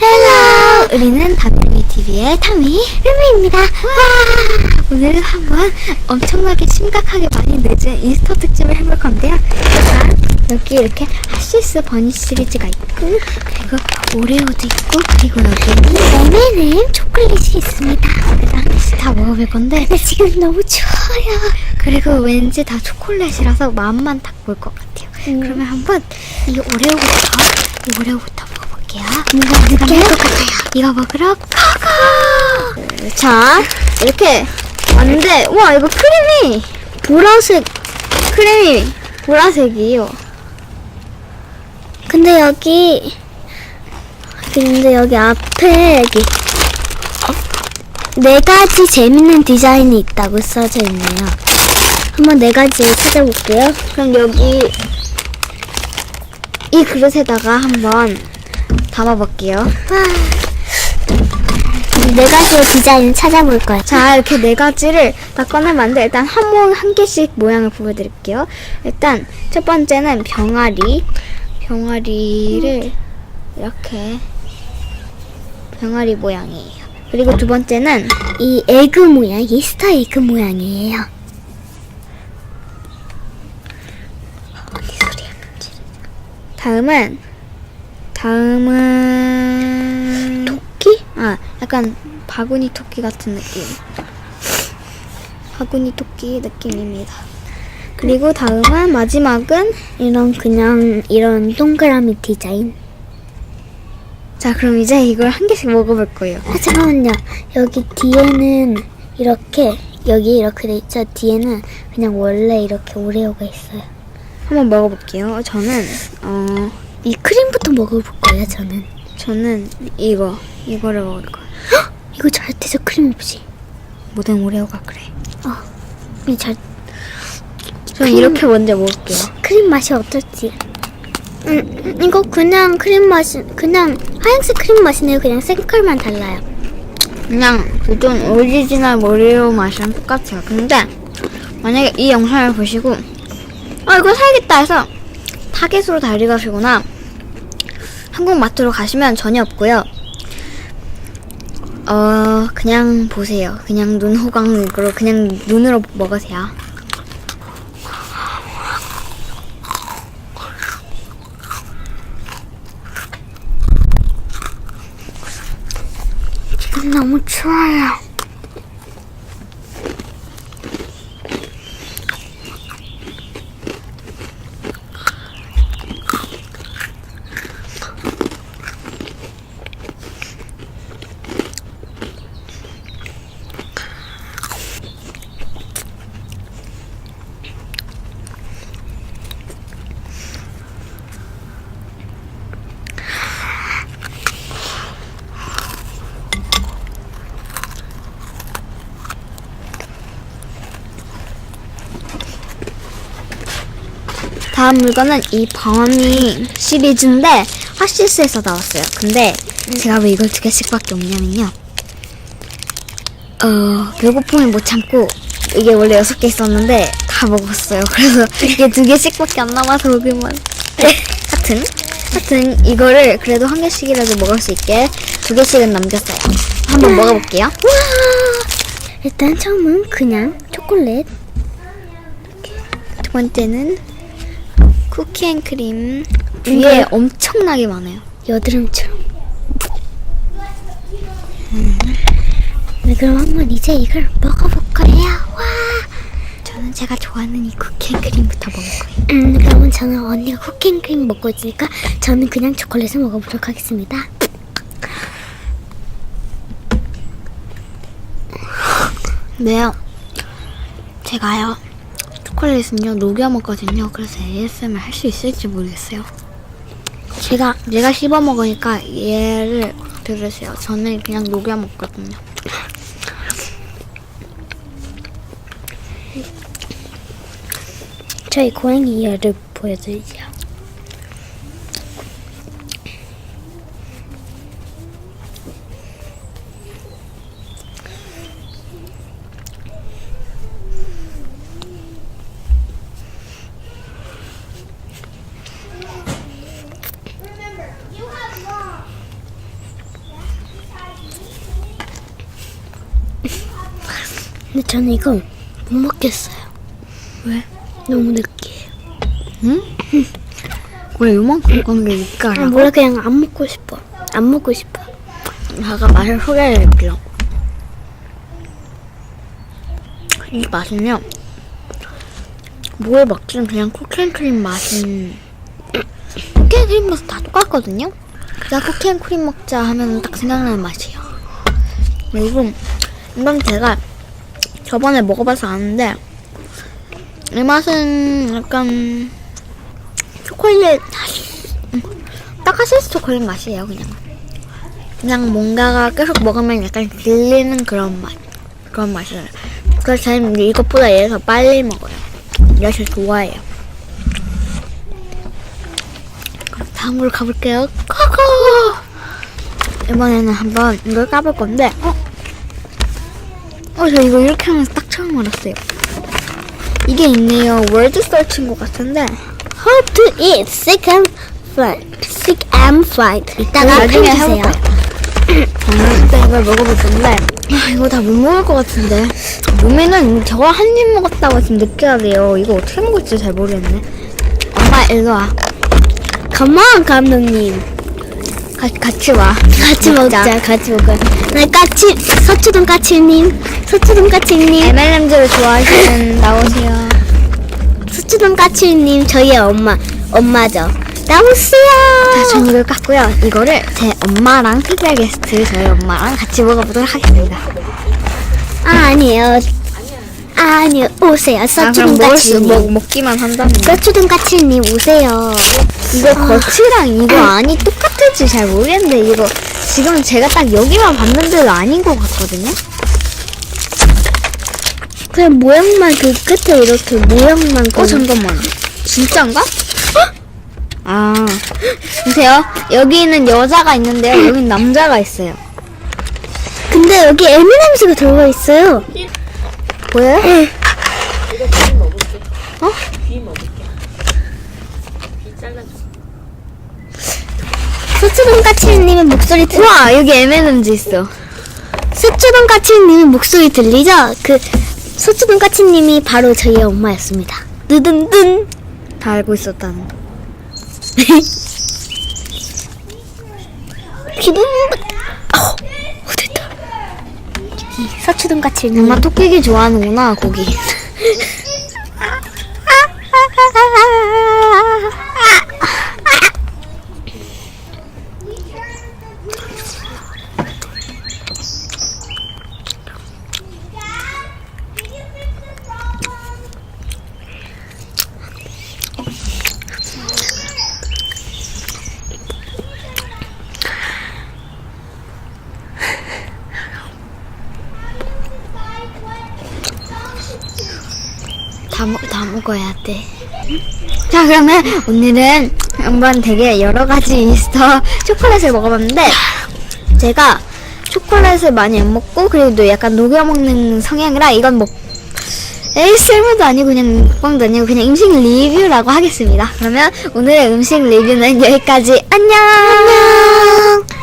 헬로! 우리는 다미미 TV의 타미 루미입니다. 와! 오늘은 한번 엄청나게 심각하게 많이 늦은 이스터 특집을 해볼 건데요. 일단 여기 이렇게 하시스 버니 시리즈가 있고 그리고 오레오도 있고 그리고 여기는 M&M 초콜릿이 있습니다. 그래서 하나씩 다 먹어볼 건데 근데 지금 너무 추워요. 그리고 왠지 다 초콜릿이라서 마음만 딱 볼 것 같아요. 그러면 한번 이 오레오부터 이 오레오부터 먹어볼게요. 뭔가 느낄 것 같아요. 이거 먹으러 고고! 자, 이렇게 왔는데, 와, 이거 크림이 보라색, 크림이 보라색이에요. 근데 여기 근데 여기 앞에 여기 네 가지 재밌는 디자인이 있다고 써져 있네요. 한번 네 가지를 찾아볼게요. 그럼 여기 이 그릇에다가 한번 담아볼게요. 네 가지의 디자인을 찾아볼 거예요. 자, 이렇게 네 가지를 다 꺼내봤는데, 일단 한, 모, 한 개씩 모양을 보여드릴게요. 일단, 첫 번째는 병아리. 병아리를 이렇게, 병아리 모양이에요. 그리고 두 번째는, 이 에그 모양, 이스터 에그 모양이에요. 다음은, 다음은, 토끼? 아, 약간 바구니 토끼 같은 느낌. 바구니 토끼 느낌입니다. 그리고 다음은, 마지막은, 이런 그냥 이런 동그라미 디자인. 자, 그럼 이제 이걸 한 개씩 먹어볼 거예요. 아, 잠깐만요. 여기 뒤에는 이렇게 여기 이렇게 돼 있죠. 뒤에는 그냥 원래 이렇게 오레오가 있어요. 한번 먹어볼게요. 저는, 어, 이 크림부터 먹어볼 거예요. 저는. 저는 이거, 이거를 먹을 거예요. 이거 잘 돼서 크림 없이. 모든 오레오가 그래. 이 잘. 저는 이렇게 먼저 먹을게요. 크림 맛이 어떨지. 음, 이거 그냥 크림 맛이 그냥 하얀색 크림 맛이네요. 그냥 색깔만 달라요. 그냥 기존 오리지널 오레오 맛이랑 똑같아요. 근데, 만약에 이 영상을 보시고, 아, 이거 사야겠다 해서, 타겟으로 달려가시거나, 한국 마트로 가시면 전혀 없고요. 어, 그냥 보세요. 그냥 눈 호강으로, 그냥 눈으로 먹으세요. 너무 추워요. 다음 물건은 이 방언니 시리즈인데 하시스에서 나왔어요. 근데 제가 왜 이걸 두 개씩밖에 없냐면요. 어 배고픔을 못 참고 이게 원래 여섯 개 있었는데 다 먹었어요. 그래서 이게 두 개씩밖에 안 남아서 여기만. 하여튼 하여튼 이거를 그래도 한 개씩이라도 먹을 수 있게 두 개씩은 남겼어요. 한번 먹어볼게요. 와! 일단 처음은 그냥 초콜릿. 두 번째는 쿠키앤크림 뒤에 엄청나게 많아요. 여드름처럼. 네, 그럼 한번 이제 이걸 먹어볼 거예요. 와! 저는 제가 좋아하는 이 쿠키앤크림부터 먹을 거예요. 음, 그러면 저는 언니가 쿠킹크림 먹고 있으니까 저는 그냥 초콜릿을 먹어보도록 하겠습니다. 네요. 제가요. 초콜릿은요 녹여 먹거든요. 그래서 ASMR 할 수 있을지 모르겠어요. 제가 내가 씹어 먹으니까 얘를 들으세요. 저는 그냥 녹여 먹거든요. 저희 고양이 이어를 보여드리죠. 근데 저는 이거 못 먹겠어요. 왜? 너무 느끼해요. 응? 왜 요만큼 먹는 게 아, 니까라고? 몰라 그냥 안 먹고 싶어. 안 먹고 싶어. 제가 맛을 소개해드릴게요. 이 맛은요, 뭘 먹든 그냥 쿠키앤 크림 맛은, 쿠키앤 크림 맛은 다 똑같거든요? 그냥 쿠키앤 크림 먹자 하면 딱 생각나는 맛이에요. 그리고, 이건 제가 저번에 먹어봐서 아는데, 이 맛은 약간, 초콜릿, 음, 딱하시스 초콜릿 맛이에요, 그냥. 그냥 뭔가가 계속 먹으면 약간 질리는 그런 맛. 그런 맛이에요. 그래서 저는 이것보다 더 빨리 먹어요. 이래서 좋아해요. 그럼 다음으로 가볼게요. 코코! 이번에는 한번 이걸 까볼 건데, 어? 어, 저 이거 이렇게 하면서 딱 처음 알았어요. 이게 있네요. 월드 서치인 것 같은데. How to eat sick and fried. Sick and fried. 이따가 나중에 해주세요. 일단 이걸 먹어볼 건데 아, 이거 다 못 먹을 것 같은데 루미는 저거 한 입 먹었다고 지금 느껴야 이거 어떻게 먹을지 잘 모르겠네 엄마 일로 와 Come on 감독님. 같이, 같이 와 같이 먹자. 같이 먹어. 네 까치 서초동 까치님. 서초동 까치님. M&M즈를 좋아하시는 나오세요 서초동 까치님 저희의 엄마 엄마죠. 나오세요. 자, 전 이걸 깠고요 이거를 제 엄마랑 특별 게스트 저희 엄마랑 같이 먹어보도록 하겠습니다 아 아니에요. 아 아니요 오세요. 아 그럼 먹을 수, 까치님. 먹, 먹기만 한다면 서초동 까치님 오세요. 이거 겉이랑 이거 안이 똑같을지 잘 모르겠는데 이거 지금 제가 딱 여기만 봤는데도 아닌 것 같거든요. 그냥 모양만 그 끝에 이렇게 모양만. 어 그- 잠깐만, 진짜인가? 아 보세요. 여기는 여자가 있는데요. 여기는 남자가 있어요. 근데 여기 M&Ms가 들어가 있어요. 보여요? 서초동 까치님의 목소리 들. 우와 여기 M&M's 있어. 서초동 까치님의 목소리 들리죠? 그 서초동 까치님이 바로 저희의 엄마였습니다. 느든든. 다 알고 있었다는. 거. 기분. 어, 어, 서초동 까치님. 엄마 토끼기 좋아하는구나 고기. 다, 먹, 다 먹어야 돼. 자, 그러면 오늘은 한번 되게 여러 가지 이스터 초콜릿을 먹어봤는데, 제가 초콜릿을 많이 안 먹고, 그리고 약간 녹여먹는 성향이라 이건 뭐, ASMR도 아니고 그냥 먹방도 아니고 그냥 음식 리뷰라고 하겠습니다. 그러면 오늘의 음식 리뷰는 여기까지. 안녕! 안녕!